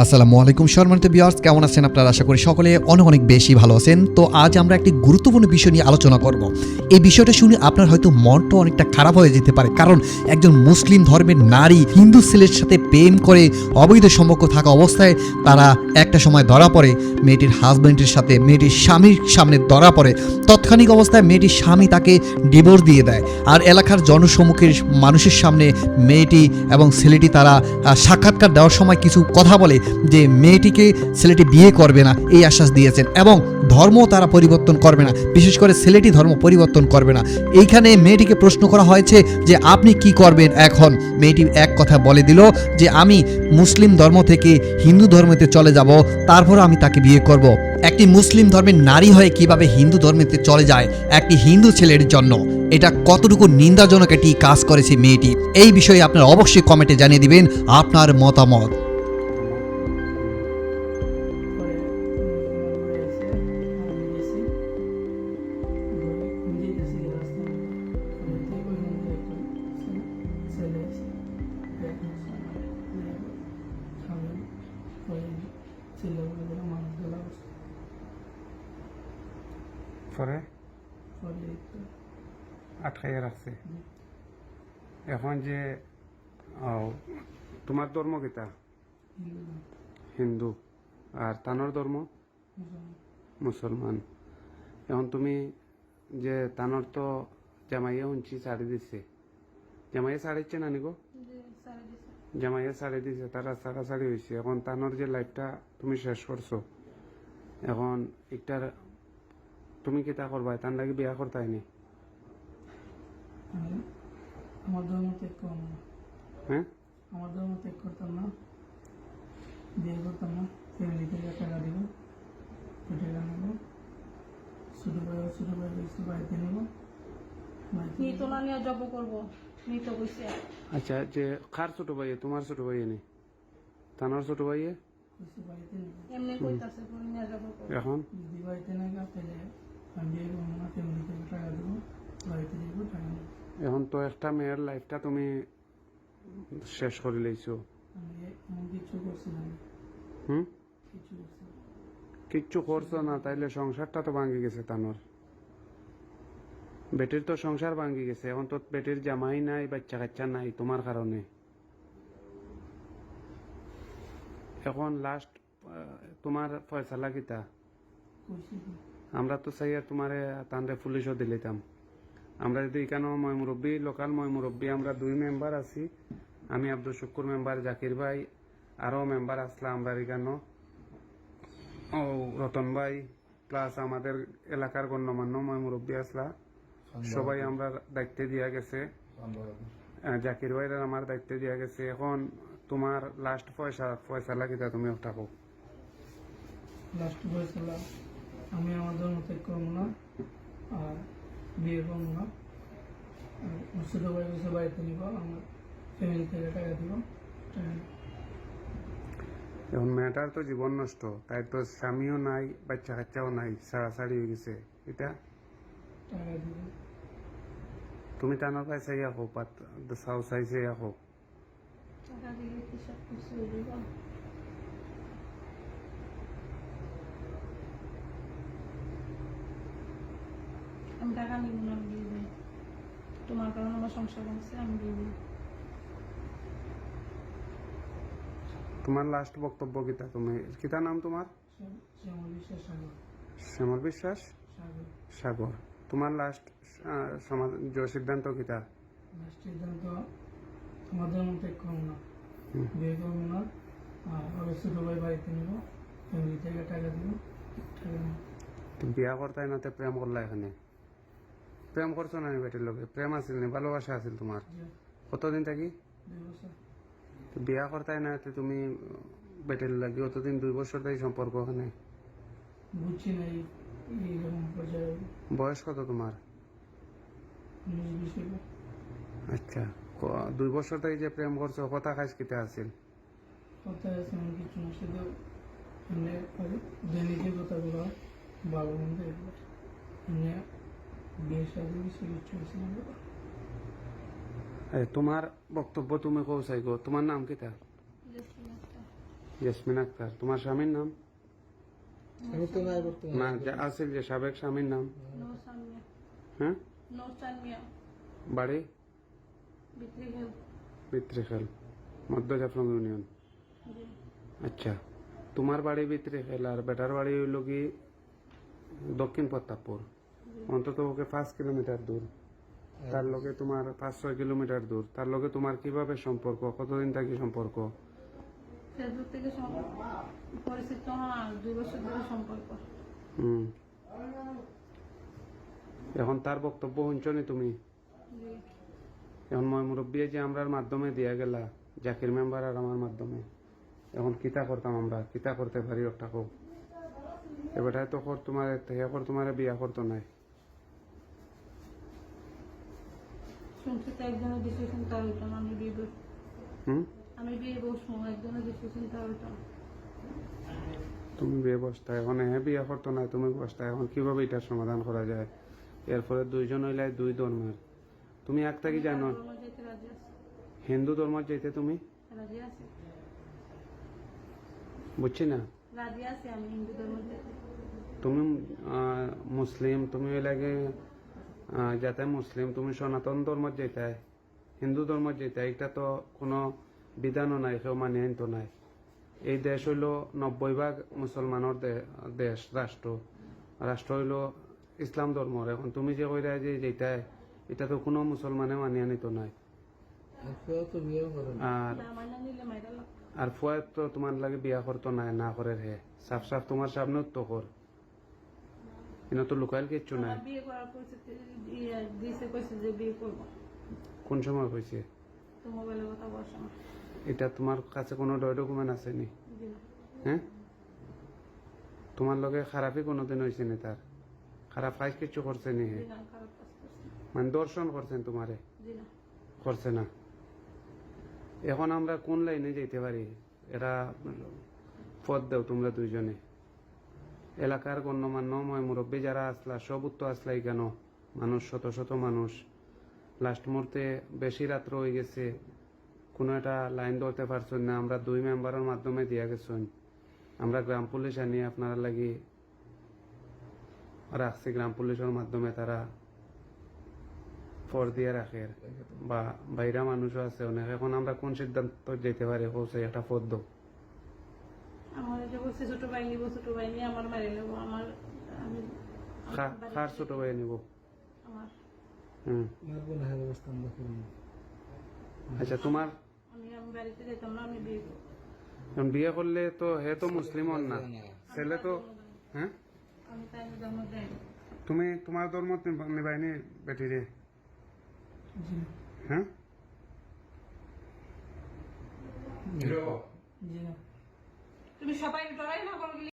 আসসালামু আলাইকুম, সম্মানিত বিয়ার্স কেমন আছেন আপনারা? আশা করি সকলে অনেক অনেক বেশি ভালো আছেন। তো আজ আমরা একটি গুরুত্বপূর্ণ বিষয় নিয়ে আলোচনা করব। এই বিষয়টা শুনে আপনার হয়তো মনটা অনেকটা খারাপ হয়ে যেতে পারে। কারণ একজন মুসলিম ধর্মের নারী হিন্দু ছেলের সাথে প্রেম করে অবৈধ সম্পর্ক থাকা অবস্থায় তারা একটা সময় ধরা পড়ে, মেয়েটির হাজব্যান্ডের সাথে মেয়েটির স্বামীর সামনে ধরা পড়ে। তৎক্ষণিক অবস্থায় মেয়েটির স্বামী তাকে ডিভোর্স দিয়ে দেয়। আর এলাকার জনসম্মুখের মানুষের সামনে মেয়েটি এবং ছেলেটি তারা সাক্ষাৎকার দেওয়ার সময় কিছু কথা বলে। যে মেয়েটিকে ছেলেটি বিয়ে করবে না, এই আশ্বাস দিয়েছেন। এবং ধর্ম তারা পরিবর্তন করবে না। বিশেষ করে ছেলেটি ধর্ম পরিবর্তন করবে না। এইখানে মেয়েটিকে প্রশ্ন করা হয়েছে যে, আপনি কি করবেন এখন? মেয়েটি এক কথা বলে দিল যে, আমি মুসলিম ধর্ম থেকে হিন্দু ধর্মেতে চলে যাব, তারপর আমি তাকে বিয়ে করব। একটি মুসলিম ধর্মের নারী হয়ে কীভাবে হিন্দু ধর্মেতে চলে যায় একটি হিন্দু ছেলের জন্য? এটা কতটুকু নিন্দাজনক একটি কাজ করেছে মেয়েটি? এই বিষয়ে আপনারা অবশ্যই কমেন্টে জানিয়ে দিবেন আপনার মতামত। পরে? আটকাইয়া রাখছে। এখন যে তোমার ধর্ম কিতা হিন্দু। আর তানোর ধর্ম? মুসলমান। এখন তুমি যে তানোর তো জামাইয়া শুনছি শাড়ি দিছে। জামাইয়া শাড়িচ্ছে না নিগো? জামাইয়া শাড়ি দিছে তারা শাড়ি হয়েছে এখন তানোর যে লাইফটা তুমি শেষ করছ এখন একটার তুমি কিতা করবা তার লাগে বিয়া করতাই নি আমার ধর্ম ত্যাগ করব না। হ্যাঁ? আমার ধর্ম ত্যাগ করতাম না। বিয়ে করতাম না। ফ্যামিলি থেকে টাকা দিব। টাকা নেব। ছোটো ভাই ছোটো ভাই বাড়িতে নেব। তো নিয়ে জব করব। কইছে আচ্ছা যে কার ছোট তোমার ছোট তানোর ছোট এমনি কইতাছে এখন? বাড়িতে এখন তো একটা মেয়ের লাইফটা তুমি শেষ করে লইছো। হুম। কিচ্ছু করছ না, তাইলে সংসারটা তো ভাঙ্গি গেছে তানোর বেটির তো সংসার ভাঙ্গি গেছে, এখন তো বেটির জামাই নাই বাচ্চা কাচ্চা নাই, তোমার কারণে এখন লাস্ট তোমার ফয়সালা কিতা আমরা তো চাই তোমারে তানরে পুলিশও দিলিতাম আমরা যদি এখানে ময় মুরব্বী লোকাল ময় মুরব্বী আমরা দুই মেম্বার আছি। আমি আব্দুল শুকুর মেম্বার জাকির ভাই আরও মেম্বার আসলা আমরা এখানে ও রতন ভাই প্লাস আমাদের এলাকার গণ্যমান্য ময় মুরব্বী আসলা। সবাই আমরা দায়িত্বে দিয়া গেছে। জাকির ভাইয়ের আমার দায়িত্বে দিয়া গেছে। এখন তোমার লাস্ট পয়সা পয়সা লাগিতা তুমি থাকো লাস্ট বয়সের আমি আমার ধর্ম ত্যাগ করব না আর বিয়ে করব না আর আমার ছোটো ভাই কিছু বাড়িতে নিব আমার ফ্যামিলি থেকে টাকা দিব টাকা নেব। এখন মেয়েটার তো জীবন নষ্ট তাই তো স্বামীও নাই বাচ্চা কাচ্চাও নাই সাড়াসাড়ি হয়ে গেছে এটা? টাকা দিব। তুমি টানার পাই চাই হোক বা চাও চাই চাই হোক। টাকা দিলে কি সব কিছু আমি টাকা নিব না আমি দিয়ে দিই। তোমার কারণে আমার সংসার ভাঙছে আমি দিয়ে দিই। তোমার লাস্ট বক্তব্য কিতা? তুমি কিতা নাম তোমার? শ্যামল বিশ্বাস সাগর। তোমার লাস্ট সমাজ সিদ্ধান্ত কিতা? সিদ্ধান্ত ত্যাগ করব না। বিয়ে করব না। আর ছোটো ভাই বাড়িতে নিব। ফ্যামিলি থেকে টাকা দিব। টাকা বিয়া করতাই না প্রেম করলা এখানে? প্রেম করছ না বেটির লগে প্রেম আছিল নি ভালোবাসা আছিল তোমার? কতদিন থাকি? বিয়া করতাই না তুমি বেটির লাগে অতদিন দুই বছর তাই সম্পর্ক ওখানে? বয়স কত তোমার? আচ্ছা দুই বছর তাই যে প্রেম করছ কথা খাইস কিতা আছিল? কথা তোমার বক্তব্য তুমি কৌ চাই গো। তোমার নাম কিতা জেসমিন একটা ইয়াসমিন আক্তার। তোমার স্বামীর নাম? আমি তো নাই বর্তমানে। না যা আছে যে সাবেক স্বামীর নাম? নৌসান মিয়া হ্যাঁ? নৌসান মিয়া বাড়ি? বিক্রি খেল বিত্রিখাল। মধ্য জাফলং ইউনিয়ন। জি। আচ্ছা। তোমার বাড়ি বিত্রিখাল আর বেটার বাড়ি হইল কি দক্ষিণ প্রতাপপুর? অন্তত ওকে পাঁচ কিলোমিটার দূর। তার লগে তোমার পাঁচ ছয় কিলোমিটার দূর। তার লগে তোমার কীভাবে সম্পর্ক? কতদিন থাকি সম্পর্ক? ফেসবুক থেকে পরিচিত দুই বছর ধরে সম্পর্ক। হুম। এখন তার বক্তব্য শুনছনি তুমি? এখন মই মুরব্বী যে আমরার মাধ্যমে দিয়া গেলা জাকির মেম্বার আর আমার মাধ্যমে। এখন কিতা করতাম আমরা? কিতা করতে পারি একটা হোক এবারটাই তো তোমার তোমার বিয়া করতো নাই। শুনছি তো একজনের ডিসিশন তার হইতো না আমি বিয়ে হুম? আমি বিয়ে বসবো একজনের ডিসিশন তার হইতো না তুমি বিয়ে বসতা এখন? হ্যাঁ বিয়া করতো না তুমি বসতা এখন কীভাবে এটার সমাধান করা যায়? এরপরে দুইজন হইলে দুই ধর্মের। তুমি একটা কি জানো? হিন্দু ধর্ম যেতে তুমি? বুঝছি না? তুমি মুসলিম তুমি লাগে যাতে মুসলিম তুমি সনাতন ধর্ম যেতাই হিন্দু ধর্ম যেতাই এটা তো কোনো বিধানও নাই কেউ মানে তো নাই। এই দেশ হইল নব্বই ভাগ মুসলমানের দেশ রাষ্ট্র রাষ্ট্র হইল ইসলাম ধর্মর এখন তুমি যে কইরা যে যেটাই এটা তো কোনো মুসলমানে মানিয়ে নিত নাই। আর আর ফুয়াত তো তোমার লাগে বিয়া করতো নাই না করে রে সাফ সাফ তোমার সামনে তো কর। কিন্তু তো লুকাইল কিচ্ছু আমার বিয়ে করার পরিস্থিতি দিয়েছে কইছে যে বিয়ে করব কোন সময় হয়েছে তো মোবাইলে কথা বলছে না এটা তোমার কাছে কোনো ডকুমেন্ট আছে নি হ্যাঁ তোমার লগে খারাপই কোনোদিন হয়েছে নি তার খারাপ কাজ কিছু করছে নি না মানে দর্শন করছেন তোমারে করছে না এখন আমরা কোন লাইনে যেতে পারি এরা পথ দাও তোমরা দুইজনে এলাকার গণ্যমান্য ময় মুরব্বী যারা আসলা, সব উত্তর আসলাই কেন? মানুষ, শত শত মানুষ। লাস্ট মুহূর্তে বেশি রাত্র হয়ে গেছে। কোনো একটা লাইন ধরতে পারছেন না। আমরা দুই মেম্বারের মাধ্যমে দিয়া গেছেন। আমরা গ্রাম পুলিশ আনি, আপনারা লাগি রাখছি গ্রাম পুলিশের মাধ্যমে তারা ফর দিয়ে রাখে। বা বাইরা মানুষও আছে। অনেক। এখন আমরা কোন সিদ্ধান্ত যেতে পারি? একটা দাও আমার এটা বলছে ছোট ভাই নিবো ছোট ভাই নিয়ে আমার মারি নেব আমার আমি খা- ছোট ভাই নিব। আমার। হুম। আমার কোনো ব্যবস্থা আমরা করি না। আচ্ছা তোমার? আমি আমি বাড়িতে যেতাম না আমি বিয়ে এখন বিয়ে করলে তো হে তো মুসলিম না। ছেলে তো হ্যাঁ? আমি তাই জন্ম দেয় তুমি তোমার ধর্ম নিবাইনি বেটি রে। হ্যাঁ? জি। না তুমি সবাই ডরাই না করলে